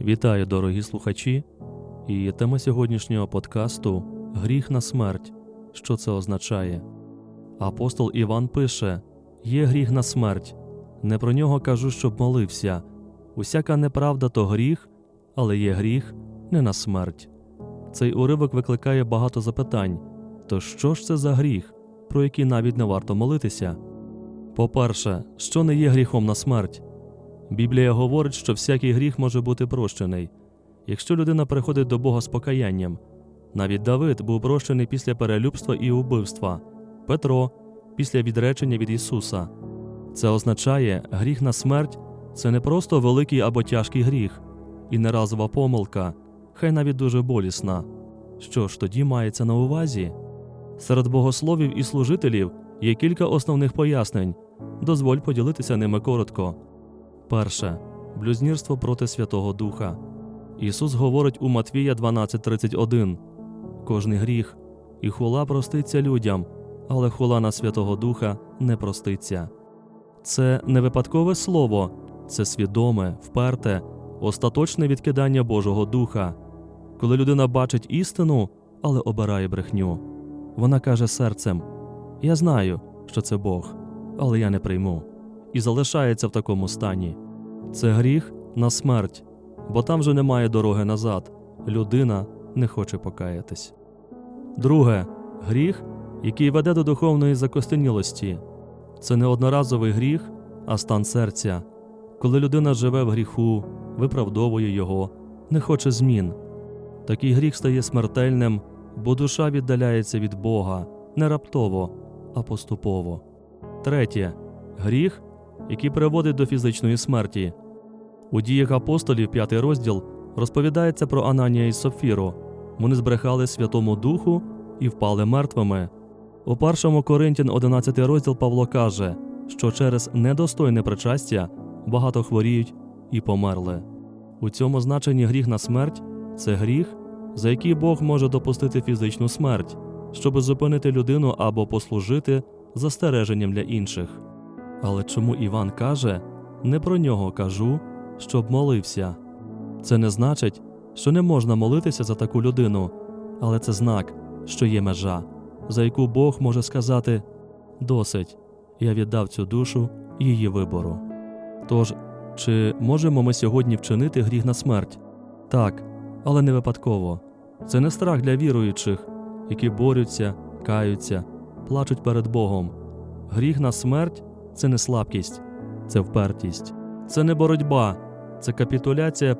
Вітаю, дорогі слухачі! І тема сьогоднішнього подкасту Гріх на смерть. Що це означає? Апостол Іван пише: Є гріх на смерть. Не про нього кажу, щоб молився. Усяка неправда то гріх, але є гріх не на смерть. Цей уривок викликає багато запитань. То що ж це за гріх, про який навіть не варто молитися? По-перше, що не є гріхом на смерть? Біблія говорить, що всякий гріх може бути прощений, якщо людина приходить до Бога з покаянням. Навіть Давид був прощений після перелюбства і убивства, Петро після відречення від Ісуса. Це означає, гріх на смерть це не просто великий або тяжкий гріх, і не разова помилка, хай навіть дуже болісна. Що ж тоді мається на увазі? Серед богословів і служителів є кілька основних пояснень. Дозволь поділитися ними коротко. Перше блюзнірство проти Святого Духа. Ісус говорить у Матвія 12:31 Кожний гріх і хула проститься людям, але хула на Святого Духа не проститься. Це не випадкове слово, це свідоме, вперте, остаточне відкидання Божого Духа. Коли людина бачить істину, але обирає брехню. Вона каже серцем: Я знаю, що це Бог, але я не прийму і залишається в такому стані. Це гріх на смерть, бо там же немає дороги назад. Людина не хоче покаятись. Друге гріх, який веде до духовної закостенілості. Це не одноразовий гріх, а стан серця. Коли людина живе в гріху, виправдовує його, не хоче змін. Такий гріх стає смертельним, бо душа віддаляється від Бога не раптово, а поступово. Третє гріх, який приводить до фізичної смерті. У діях апостолів, п'ятий розділ, розповідається про Ананія і Софіру. Вони збрехали Святому Духу і впали мертвими. У першому Коринтян 11 розділ Павло каже, що через недостойне причастя багато хворіють і померли. У цьому значенні гріх на смерть це гріх, за який Бог може допустити фізичну смерть, щоб зупинити людину або послужити застереженням для інших. Але чому Іван каже, не про нього кажу, щоб молився? Це не значить, що не можна молитися за таку людину, але це знак, що є межа, за яку Бог може сказати досить, я віддав цю душу її вибору. Тож, чи можемо ми сьогодні вчинити гріх на смерть? Так, але не випадково. Це не страх для віруючих, які борються, каються, плачуть перед Богом. Гріх на смерть це не слабкість, це впертість, це не боротьба, це капітуляція